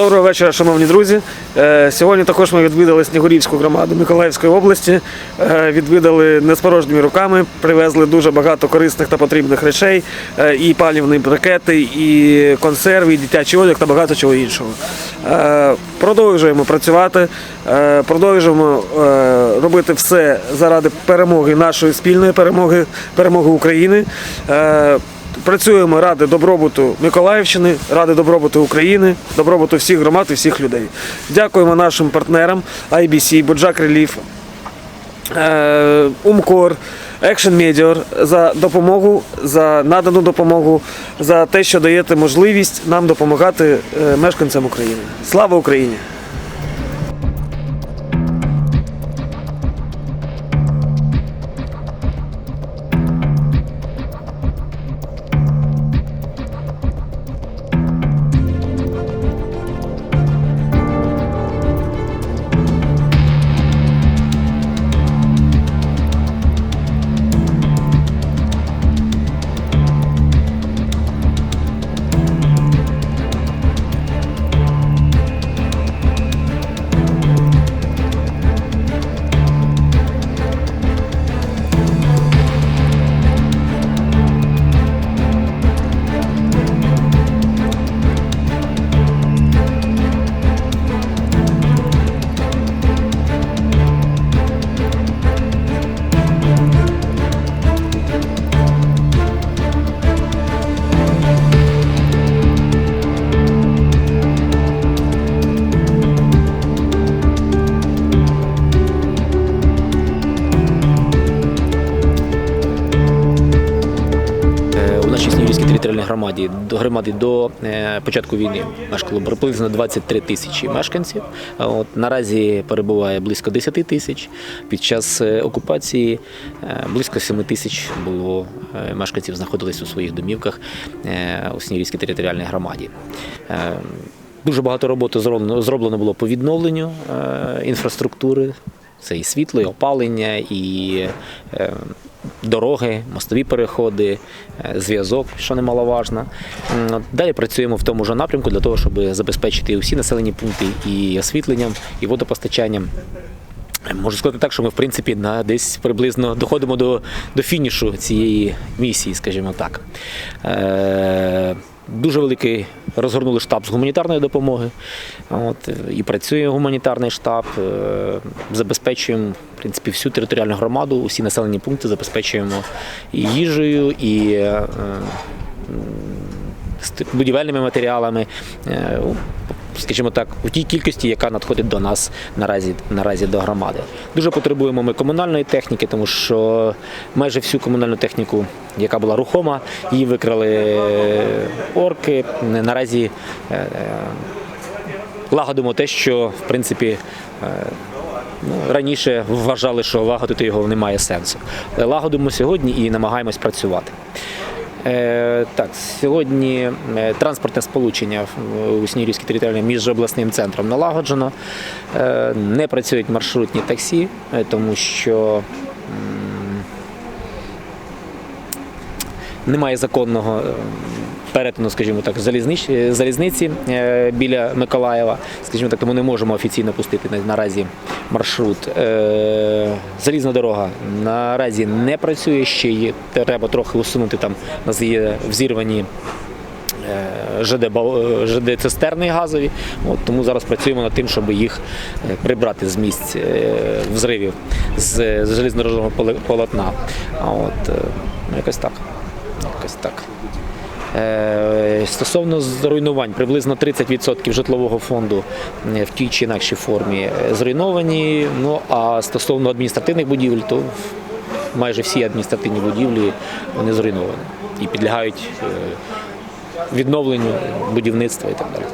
Доброго вечора, шановні друзі. Е, Сьогодні також ми відвідали Снігурівську громаду Миколаївської області. Е, Відвідали не з порожніми руками, привезли дуже багато корисних та потрібних речей, е, і палівні брикети, і консерви, і дитячий одяг та багато чого іншого. Продовжуємо працювати, продовжуємо робити все заради перемоги нашої спільної перемоги, перемоги України. Працюємо ради добробуту Миколаївщини, ради добробуту України, добробуту всіх громад і всіх людей. Дякуємо нашим партнерам IBC, Боджак Реліф, Умкор, Action Media за допомогу, за надану допомогу, за те, що даєте можливість нам допомагати е, мешканцям України. Слава Україні! Територіальній громаді до громади до е, початку війни мешкало приблизно 23 тисячі мешканців. От наразі перебуває близько 10 тисяч. Під час е, окупації е, близько 7 тисяч було мешканців знаходились у своїх домівках у Снігурівській територіальній громаді. Дуже багато роботи зроблено було по відновленню інфраструктури. Це і світло, і опалення, і дороги, мостові переходи, е, зв'язок, що немаловажно. Далі працюємо в тому ж напрямку для того, щоб забезпечити усі населені пункти і освітленням, і водопостачанням. Можу сказати так, що ми в принципі на десь приблизно доходимо до, до фінішу цієї місії, скажімо так. Е, дуже великий розгорнули штаб з гуманітарної допомоги. От, е, і працює гуманітарний штаб. Е, забезпечуємо в принципі, всю територіальну громаду, усі населені пункти забезпечуємо і їжею, і е, будівельними матеріалами. Скажімо так, у тій кількості, яка надходить до нас наразі, наразі до громади. Дуже потребуємо ми комунальної техніки, тому що майже всю комунальну техніку, яка була рухома, її викрали е, орки. Наразі е, лагодимо те, що в принципі. е, Ну, раніше вважали, що лагодити його немає сенсу. Лагодимо сьогодні і намагаємось працювати. Е, так, сьогодні е, транспортне сполучення у Снігурівській територіальній між обласним центром налагоджено. Е, не працюють маршрутні таксі, тому що немає законного е, перетину, скажімо так, залізниці е, біля Миколаєва. Скажімо так, тому не можемо офіційно пустити наразі маршрут. Е, Залізна дорога наразі не працює, ще є, треба трохи усунути там. У нас є взірвані е, ЖД, бал- е, ЖД цистерни газові. От, тому зараз працюємо над тим, щоб їх прибрати з місць взривів з, з железнодорожного полотна. От якось так. Якось так. Е, Стосовно зруйнувань, приблизно 30% житлового фонду е, в тій чи інакшій формі е, зруйновані. Ну а стосовно адміністративних будівель, то майже всі адміністративні будівлі вони зруйновані і підлягають відновленню будівництва і так далі.